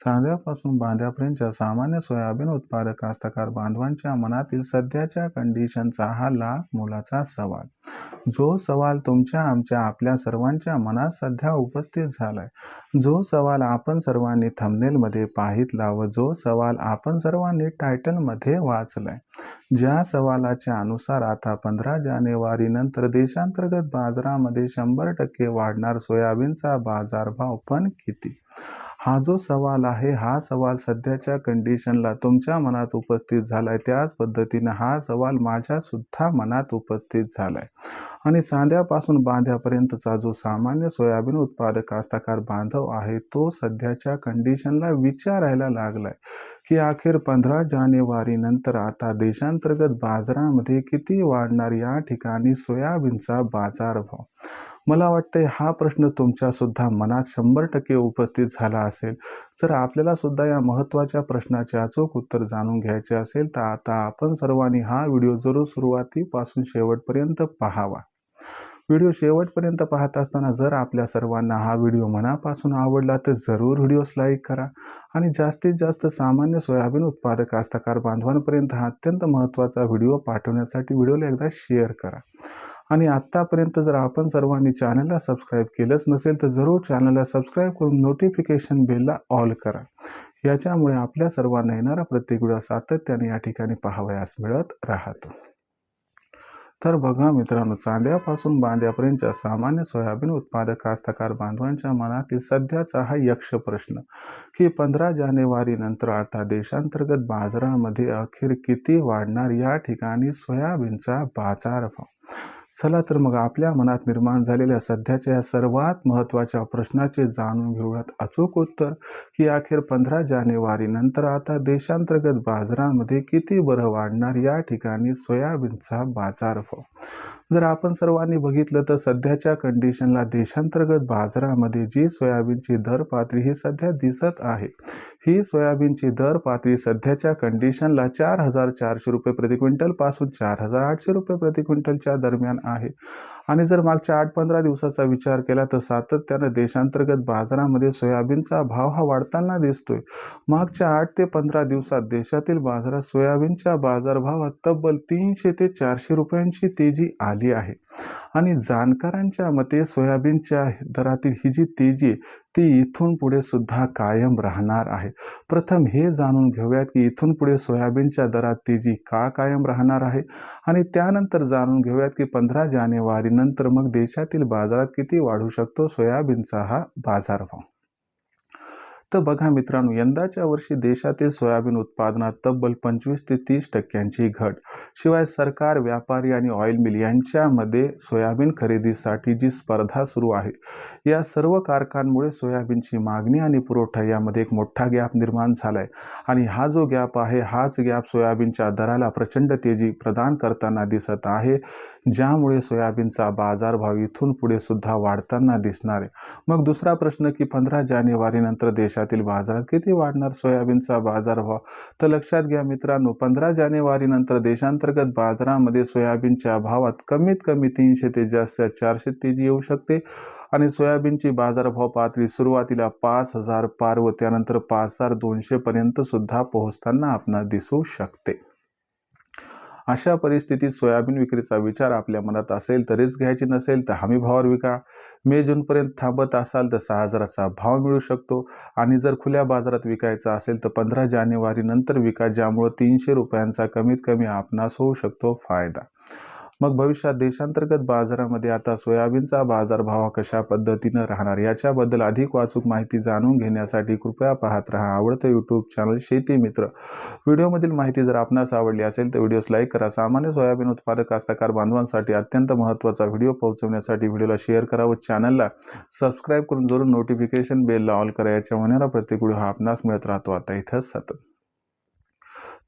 सांध्यापासून बांध्यापर्यंतच्या सामान्य सोयाबीन उत्पादक कास्तकार बांधवांच्या मनातील सध्याच्या कंडिशनचा हा लाख मोलाचा सवाल. जो सवाल तुमच्या आमच्या आपल्या सर्वांच्या मनात सध्या उपस्थित झालाय. जो सवाल आपण सर्वांनी थंबनेलमध्ये पाहितला व जो सवाल आपण सर्वांनी टायटलमध्ये वाचलाय. ज्या सवालाच्या अनुसार आता पंधरा जानेवारी नंतर देशांतर्गत बाजारामध्ये शंभर टक्के वाढणार सोयाबीनचा बाजारभाव पण किती? हा जो सवाल आहे हा सवाल सध्याच्या कंडिशनला तुमच्या मनात उपस्थित झालाय. त्याच पद्धतीनं हा सवाल माझ्या सुद्धा मनात उपस्थित झालाय. आणि चांद्यापासून बांध्यापर्यंतचा जो सामान्य सोयाबीन उत्पादक कास्तकार बांधव आहे तो सध्याच्या कंडिशनला विचारायला लागलाय. की अखेर पंधरा जानेवारी नंतर आता देशांतर्गत बाजारामध्ये किती वाढणार या ठिकाणी सोयाबीनचा बाजारभाव? मला वाटते हा प्रश्न तुमच्या सुद्धा मनात शंभर टक्के उपस्थित झाला असेल. जर आपल्याला सुद्धा या महत्त्वाच्या प्रश्नाचे अचूक उत्तर जाणून घ्यायचे असेल तर आता आपण सर्वांनी हा व्हिडिओ जरूर सुरुवातीपासून शेवटपर्यंत पाहावा. व्हिडिओ शेवटपर्यंत पाहत असताना जर आपल्या सर्वांना हा व्हिडिओ मनापासून आवडला तर जरूर व्हिडिओस लाईक करा आणि जास्तीत जास्त सामान्य सोयाबीन उत्पादक कास्तकार बांधवांपर्यंत हा अत्यंत महत्त्वाचा व्हिडिओ पाठवण्यासाठी व्हिडिओला एकदा शेअर करा. आणि आत्तापर्यंत जर आपण सर्वांनी चॅनलला सबस्क्राईब केलंच नसेल तर जरूर चॅनलला सबस्क्राईब करून नोटिफिकेशन बेलला ऑल करा. याच्यामुळे आपल्या सर्वांना येणारा प्रत्येक व्हिडिओ सातत्याने या ठिकाणी पाहावयास मिळत राहतो. तर बघा मित्रांनो चांद्यापासून बांध्यापर्यंतच्या सामान्य सोयाबीन उत्पादक कास्तकार बांधवांच्या मनातील सध्याचा हा यक्ष प्रश्न की पंधरा जानेवारी नंतर आता देशांतर्गत बाजारामध्ये अखेर किती वाढणार या ठिकाणी सोयाबीनचा बाजारभाव? चला तर मग आपल्या मनात निर्माण झालेल्या सध्याच्या या सर्वात महत्त्वाच्या प्रश्नाचे जाणून घेऊयात अचूक उत्तर की अखेर पंधरा जानेवारी नंतर आता देशांतर्गत बाजारामध्ये किती बरं वाढणार या ठिकाणी सोयाबीनचा बाजारभाव? जर आपण सर्वांनी बघितलं तर सध्याच्या कंडिशनला देशांतर्गत बाजारामध्ये जी सोयाबीनची दर पातळी ही सध्या दिसत आहे. ही सोयाबीनची दर पातळी सध्याच्या कंडिशनला चार हजार चारशे रुपये प्रति क्विंटलपासून चार हजार आठशे रुपये प्रति क्विंटलच्या दरम्यान आहे. आणि जर मागच्या आठ पंधरा दिवसाचा विचार केला तर सातत्यानं देशांतर्गत बाजारामध्ये सोयाबीनचा भाव हा वाढताना दिसतोय. मागच्या आठ ते पंधरा दिवसात देशातील बाजारात सोयाबीनच्या बाजारभावात तब्बल तीनशे ते चारशे रुपयांची तेजी आली आहे. आणि जाणकारांच्या मते सोयाबीनच्या दरातील ही जी तेजी ती इथून पुढे सुद्धा कायम राहणार आहे. प्रथम हे जाणून घेऊयात की इथून पुढे सोयाबीनच्या दरात तेजी का कायम राहणार आहे? आणि त्यानंतर जाणून घेऊयात की पंधरा जानेवारी नंतर मग देशातील बाजारात किती वाढू शकतो सोयाबीनचा हा बाजारभाव. तर बघा मित्रांनो यंदाच्या वर्षी देशातील सोयाबीन उत्पादनात तब्बल पंचवीस ते तीस टक्क्यांची घट. शिवाय सरकार व्यापारी आणि ऑइल मिल यांच्यामध्ये सोयाबीन खरेदीसाठी जी स्पर्धा सुरू आहे या सर्व कारकांमुळे सोयाबीनची मागणी आणि पुरवठा यामध्ये एक मोठा गॅप निर्माण झाला आहे आणि हा जो गॅप आहे हाच गॅप सोयाबीनच्या दराला प्रचंड तेजी प्रदान करताना दिसत आहे. ज्यामुळे सोयाबीनचा बाजारभाव इथून पुढे सुद्धा वाढताना दिसणार आहे. मग दुसरा प्रश्न की पंधरा जानेवारीनंतर देशातील बाजारात किती वाढणार सोयाबीनचा बाजारभाव तर लक्षात घ्या मित्रांनो पंधरा जानेवारीनंतर देशांतर्गत बाजारामध्ये सोयाबीनच्या भावात कमीत कमी तीनशे ते जास्त चारशे तेजी येऊ शकते आणि सोयाबीनची बाजारभाव पातळी सुरुवातीला पाच हजार पार व त्यानंतर पाच हजार दोनशेपर्यंत सुद्धा पोहोचताना आपणास दिसू शकते. अशा परिस्थितीत सोयाबीन विक्रीचा विचार आपल्या मनात असेल तरीच घ्यायची नसेल तर हमी भावावर विका. मे जूनपर्यंत थांबत असाल तर सहा हजाराचा भाव मिळू शकतो आणि जर खुल्या बाजारात विकायचा असेल तर पंधरा जानेवारीनंतर विका ज्यामुळं तीनशे रुपयांचा कमीत कमी आपणास होऊ शकतो फायदा. मग भविष्यात देशांतर्गत बाजारामध्ये आता सोयाबीनचा बाजारभाव कशा पद्धतीनं राहणार याच्याबद्दल अधिक वाचूक माहिती जाणून घेण्यासाठी कृपया पाहत राहा आवडतं यूट्यूब चॅनल शेती मित्र. व्हिडिओमधील माहिती जर आपणास आवडली असेल तर व्हिडिओस लाईक करा. सामान्य सोयाबीन उत्पादक कास्तकार बांधवांसाठी अत्यंत महत्त्वाचा व्हिडिओ पोहोचवण्यासाठी व्हिडिओला शेअर करा व चॅनलला सबस्क्राईब करून जरूर नोटिफिकेशन बेलला ऑल करा. याच्या होणारा प्रत्येक व्हिडिओ हा आपणास मिळत राहतो. आता इथं सतत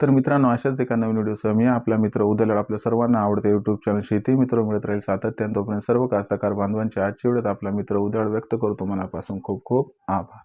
तर मित्रांनो अशाच एका नवीन व्हिडिओसह मी आपला मित्र उदलड आपल्या सर्वांना आवडते यूट्यूब चॅनल शेती मित्र मिळत राहील सातत्यानं. तोपर्यंत सर्व कास्तकार बांधवांच्या आजच्या वेळेत आपला मित्र उदळ व्यक्त करतो. मनापासून खूप खूप आभार.